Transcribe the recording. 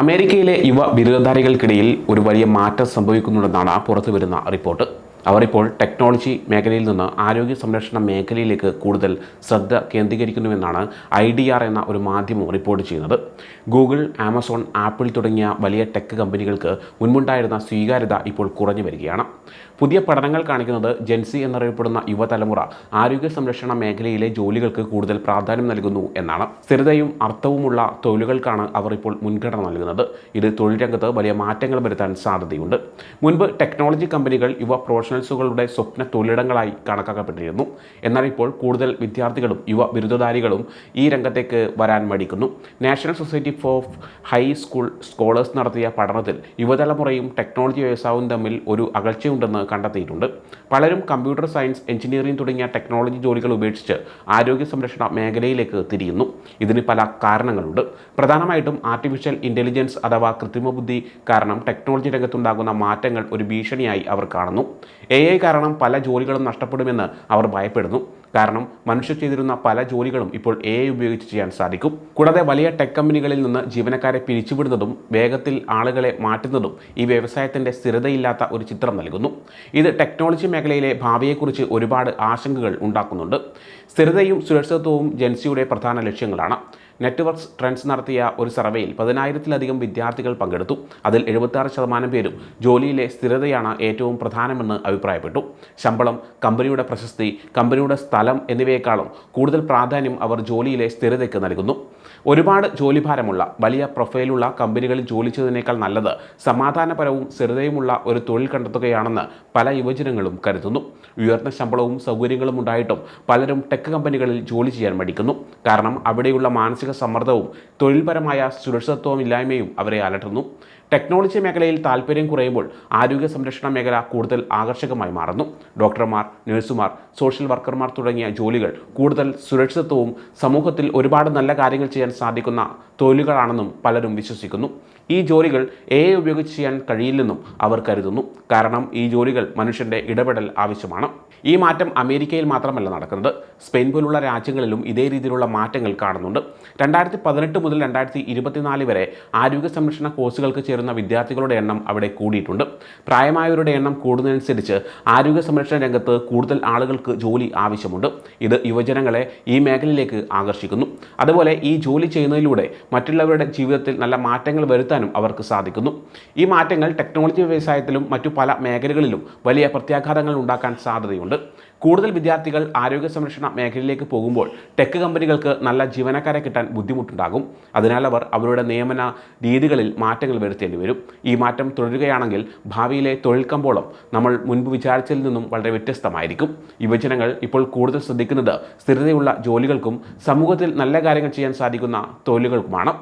അമേരിക്കയിലെ യുവ ബിരുദധാരികൾക്കിടയിൽ ഒരു വലിയ മാറ്റം സംഭവിക്കുന്നുണ്ടെന്നാണ് പുറത്തു വരുന്ന റിപ്പോർട്ട്. അവർ ഇപ്പോൾ ടെക്നോളജി മേഖലയിൽ നിന്ന് ആരോഗ്യ സംരക്ഷണ മേഖലയിലേക്ക് കൂടുതൽ ശ്രദ്ധ കേന്ദ്രീകരിക്കുന്നുവെന്നാണ് ഐ ഡി ആർ എന്ന ഒരു മാധ്യമം റിപ്പോർട്ട് ചെയ്യുന്നത്. ഗൂഗിൾ ആമസോൺ ആപ്പിൾ തുടങ്ങിയ വലിയ ടെക് കമ്പനികൾക്ക് മുൻപുണ്ടായിരുന്ന സ്വീകാര്യത ഇപ്പോൾ കുറഞ്ഞു വരികയാണ്. പുതിയ പഠനങ്ങൾ കാണിക്കുന്നത് ജെൻസി എന്നറിയപ്പെടുന്ന യുവതലമുറ ആരോഗ്യ സംരക്ഷണ മേഖലയിലെ ജോലികൾക്ക് കൂടുതൽ പ്രാധാന്യം നൽകുന്നു എന്നാണ്. സ്ഥിരതയും അർത്ഥവുമുള്ള തൊഴിലുകൾക്കാണ് അവർ ഇപ്പോൾ മുൻഗണന നൽകുന്നത്. ഇത് തൊഴിൽ രംഗത്ത് വലിയ മാറ്റങ്ങൾ വരുത്താൻ സാധ്യതയുണ്ട്. മുൻപ് ടെക്നോളജി കമ്പനികൾ യുവ പ്രൊഫഷണൽസുകളുടെ സ്വപ്ന തൊഴിലിടങ്ങളായി കണക്കാക്കപ്പെട്ടിരുന്നു. എന്നാൽ ഇപ്പോൾ കൂടുതൽ വിദ്യാർത്ഥികളും യുവ ബിരുദധാരികളും ഈ രംഗത്തേക്ക് വരാൻ മടിക്കുന്നു. National Society for High School Scholars നടത്തിയ പഠനത്തിൽ യുവതലമുറയും ടെക്നോളജി വ്യവസായവും തമ്മിൽ ഒരു അകൽച്ചയുണ്ടെന്ന് കണ്ടെത്തിയിട്ടുണ്ട്. പലരും കമ്പ്യൂട്ടർ സയൻസ് എഞ്ചിനീയറിംഗ് തുടങ്ങിയ ടെക്നോളജി ജോലികൾ ഉപേക്ഷിച്ച് ആരോഗ്യ സംരക്ഷണ മേഖലയിലേക്ക് തിരിയുന്നു. ഇതിന് പല കാരണങ്ങളുണ്ട്. പ്രധാനമായിട്ടും ആർട്ടിഫിഷ്യൽ ഇന്റലിജൻസ് അഥവാ കൃത്രിമബുദ്ധി കാരണം ടെക്നോളജി രംഗത്തുണ്ടാകുന്ന മാറ്റങ്ങൾ ഒരു ഭീഷണിയായി അവർ കാണുന്നു. എ ഐ കാരണം പല ജോലികളും നഷ്ടപ്പെടുമെന്ന് അവർ ഭയപ്പെടുന്നു. കാരണം മനുഷ്യർ ചെയ്തിരുന്ന പല ജോലികളും ഇപ്പോൾ എ ഐ ഉപയോഗിച്ച് ചെയ്യാൻ സാധിക്കും. കൂടാതെ വലിയ ടെക് കമ്പനികളിൽ നിന്ന് ജീവനക്കാരെ പിരിച്ചുവിടുന്നതും വേഗത്തിൽ ആളുകളെ മാറ്റുന്നതും ഈ വ്യവസായത്തിന്റെ സ്ഥിരതയില്ലാത്ത ഒരു ചിത്രം നൽകുന്നു. ഇത് ടെക്നോളജി മേഖലയിലെ ഭാവിയെക്കുറിച്ച് ഒരുപാട് ആശങ്കകൾ ഉണ്ടാക്കുന്നുണ്ട്. സ്ഥിരതയും സുരക്ഷിതത്വവും ജൻസിയുടെ പ്രധാന ലക്ഷ്യങ്ങളാണ്. നെറ്റ്വർക്ക്സ് ട്രെൻഡ്സ് നടത്തിയ ഒരു സർവേയിൽ പതിനായിരത്തിലധികം വിദ്യാർത്ഥികൾ പങ്കെടുത്തു. അതിൽ എഴുപത്താറ് ശതമാനം പേരും ജോലിയിലെ സ്ഥിരതയാണ് ഏറ്റവും പ്രധാനമെന്ന് അഭിപ്രായപ്പെട്ടു. ശമ്പളം കമ്പനിയുടെ പ്രശസ്തി കമ്പനിയുടെ സ്ഥലം എന്നിവയെക്കാളും കൂടുതൽ പ്രാധാന്യം അവർ ജോലിയിലെ സ്ഥിരതയ്ക്ക് നൽകുന്നു. ഒരുപാട് ജോലിഭാരമുള്ള വലിയ പ്രൊഫൈലുള്ള കമ്പനികളിൽ ജോലി ചെയ്തതിനേക്കാൾ നല്ലത് സമാധാനപരവും സ്ഥിരതയുമുള്ള ഒരു തൊഴിൽ കണ്ടെത്തുകയാണെന്ന് പല യുവജനങ്ങളും കരുതുന്നു. ഉയർന്ന ശമ്പളവും സൗകര്യങ്ങളും ഉണ്ടായിട്ടും പലരും ടെക് കമ്പനികളിൽ ജോലി ചെയ്യാൻ മടിക്കുന്നു. കാരണം അവിടെയുള്ള മാനസിക സമ്മർദ്ദവും തൊഴിൽപരമായ സുരക്ഷിതത്വവും ഇല്ലായ്മയും അവരെ അലട്ടുന്നു. ടെക്നോളജി മേഖലയിൽ താല്പര്യം കുറയുമ്പോൾ ആരോഗ്യ സംരക്ഷണ മേഖല കൂടുതൽ ആകർഷകമായി മാറുന്നു. ഡോക്ടർമാർ നഴ്സുമാർ സോഷ്യൽ വർക്കർമാർ തുടങ്ങിയ ജോലികൾ കൂടുതൽ സുരക്ഷിതത്വവും സമൂഹത്തിൽ ഒരുപാട് നല്ല കാര്യങ്ങൾ ചെയ്യാൻ സാധിക്കുന്ന തൊഴിലുകളാണെന്നും പലരും വിശ്വസിക്കുന്നു. ഈ ജോലികൾ എ ഉപയോഗിച്ച് ചെയ്യാൻ കഴിയില്ലെന്നും അവർ കരുതുന്നു. കാരണം ഈ ജോലികൾ മനുഷ്യന്റെ ഇടപെടൽ ആവശ്യമാണ്. ഈ മാറ്റം അമേരിക്കയിൽ മാത്രമല്ല നടക്കുന്നത്. സ്പെയിൻ പോലുള്ള രാജ്യങ്ങളിലും ഇതേ രീതിയിലുള്ള മാറ്റങ്ങൾ കാണുന്നുണ്ട്. രണ്ടായിരത്തി പതിനെട്ട് മുതൽ രണ്ടായിരത്തി ഇരുപത്തിനാല് വരെ ആരോഗ്യ സംരക്ഷണ കോഴ്സുകൾക്ക് ചേരുന്ന വിദ്യാർത്ഥികളുടെ എണ്ണം അവിടെ കൂടിയിട്ടുണ്ട്. പ്രായമായവരുടെ എണ്ണം കൂടുന്നതനുസരിച്ച് ആരോഗ്യ സംരക്ഷണ രംഗത്ത് കൂടുതൽ ആളുകൾക്ക് ജോലി ആവശ്യമുണ്ട്. ഇത് യുവജനങ്ങളെ ഈ മേഖലയിലേക്ക് ആകർഷിക്കുന്നു. അതുപോലെ ഈ ജോലി ചെയ്യുന്നതിലൂടെ മറ്റുള്ളവരുടെ ജീവിതത്തിൽ നല്ല മാറ്റങ്ങൾ വരുത്താനും അവർക്ക് സാധിക്കുന്നു. ഈ മാറ്റങ്ങൾ ടെക്നോളജി വ്യവസായത്തിലും മറ്റു പല മേഖലകളിലും വലിയ പ്രത്യാഘാതങ്ങൾ ഉണ്ടാക്കാൻ സാധ്യതയുണ്ട്. കൂടുതൽ വിദ്യാർത്ഥികൾ ആരോഗ്യ സംരക്ഷണ മേഖലയിലേക്ക് പോകുമ്പോൾ ടെക് കമ്പനികൾക്ക് നല്ല ജീവനക്കാരെ കിട്ടാൻ ബുദ്ധിമുട്ടുണ്ടാകും. അതിനാൽ അവർ അവരുടെ നിയമന രീതികളിൽ മാറ്റങ്ങൾ വരുത്തേണ്ടി വരും. ഈ മാറ്റം തുടരുകയാണെങ്കിൽ ഭാവിയിലെ തൊഴിൽ കമ്പോളം നമ്മൾ മുൻപ് വിചാരിച്ചതിൽ നിന്നും വളരെ വ്യത്യസ്തമായിരിക്കും. യുവജനങ്ങൾ ഇപ്പോൾ കൂടുതൽ ശ്രദ്ധിക്കുന്നത് സ്ഥിരതയുള്ള ജോലികൾക്കും സമൂഹത്തിൽ നല്ല കാര്യങ്ങൾ ചെയ്യാൻ സാധിക്കുന്ന തൊഴിലുകൾക്കുമാണ്.